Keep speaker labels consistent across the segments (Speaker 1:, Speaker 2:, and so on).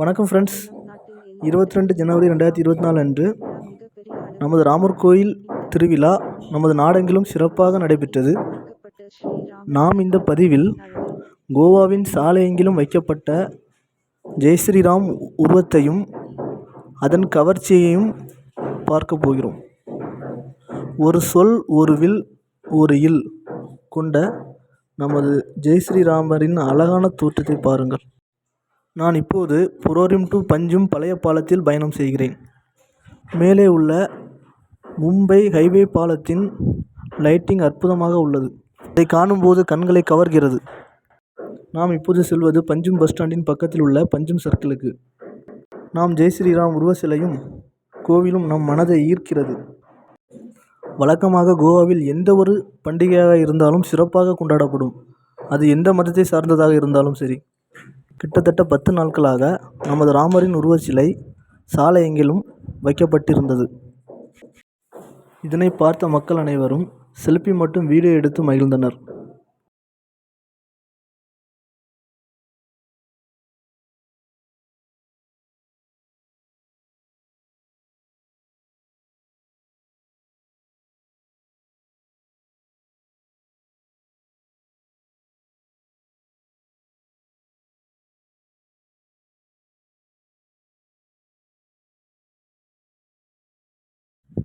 Speaker 1: வணக்கம் ஃப்ரெண்ட்ஸ் இருபத்தி ரெண்டு ஜனவரி ரெண்டாயிரத்தி இருபத்தி நாலு அன்று நமது ராமர் கோயில் திருவிழா நமது நாடெங்கிலும் சிறப்பாக நடைபெற்றது. நாம் இந்த பதிவில் கோவாவின் சாலையெங்கிலும் வைக்கப்பட்ட ஜெய் ஸ்ரீராம் உருவத்தையும் அதன் கவர்ச்சியையும் பார்க்க போகிறோம். ஒரு சொல் ஒரு வில் ஒரு இல் கொண்ட நமது ஜெய் ஸ்ரீராமரின் அழகான தோற்றத்தை பாருங்கள். நான் இப்போது புரோரிம் டு பஞ்சும் பழைய பாலத்தில் பயணம் செய்கிறேன். மேலே உள்ள மும்பை ஹைவே பாலத்தின் லைட்டிங் அற்புதமாக உள்ளது. இதை காணும்போது கண்களை கவர்கிறது. நாம் இப்போது செல்வது பஞ்சும் பஸ் ஸ்டாண்டின் பக்கத்தில் உள்ள பஞ்சும் சர்க்கிளுக்கு. நாம் ஜெய் ஸ்ரீராம் உருவ சிலையும் கோவிலும் நம் மனதை ஈர்க்கிறது. வழக்கமாக கோவாவில் எந்த ஒரு பண்டிகையாக இருந்தாலும் சிறப்பாக கொண்டாடப்படும். அது எந்த மதத்தை சார்ந்ததாக இருந்தாலும் சரி. கிட்டத்தட்ட பத்து நாட்களாக நமது ராமரின் உருவச்சிலை சாலை எங்கிலும் வைக்கப்பட்டிருந்தது. இதனை பார்த்த மக்கள் அனைவரும் செல்ஃபி மற்றும் வீடியோ எடுத்து மகிழ்ந்தனர்.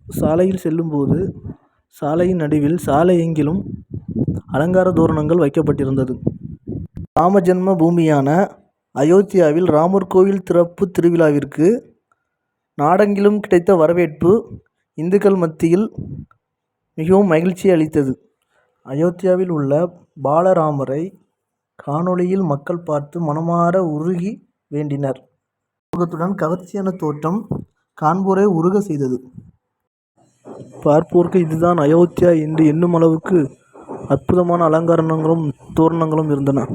Speaker 1: சாலையில் செல்லும்போது சாலையின் நடுவில் சாலை எங்கிலும் அலங்கார தோரணங்கள் வைக்கப்பட்டிருந்தது. ராம ஜென்ம பூமியான அயோத்தியாவில் ராமர் கோவில் திறப்பு திருவிழாவிற்கு நாடெங்கிலும் கிடைத்த வரவேற்பு இந்துக்கள் மத்தியில் மிகவும் மகிழ்ச்சி அளித்தது. அயோத்தியாவில் உள்ள பாலராமரை காணொளியில் மக்கள் பார்த்து மனமாற உருகி வேண்டினர். முகத்துடன் கவர்ச்சியான தோற்றம் காண்போரை உருக செய்தது. பார்ப்போருக்கு இதுதான் அயோத்தியா என்று எண்ணும் அளவுக்கு அற்புதமான அலங்காரணங்களும் தோரணங்களும் இருந்தன.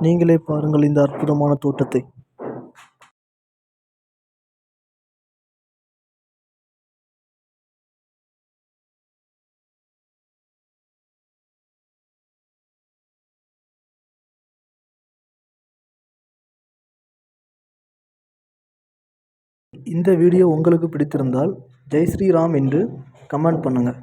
Speaker 1: நீங்களே பாருங்கள் இந்த அற்புதமான தோட்டத்தை. இந்த வீடியோ உங்களுக்கு பிடித்திருந்தால் ஜெய் ஸ்ரீராம் என்று கமெண்ட் பண்ணுங்கள்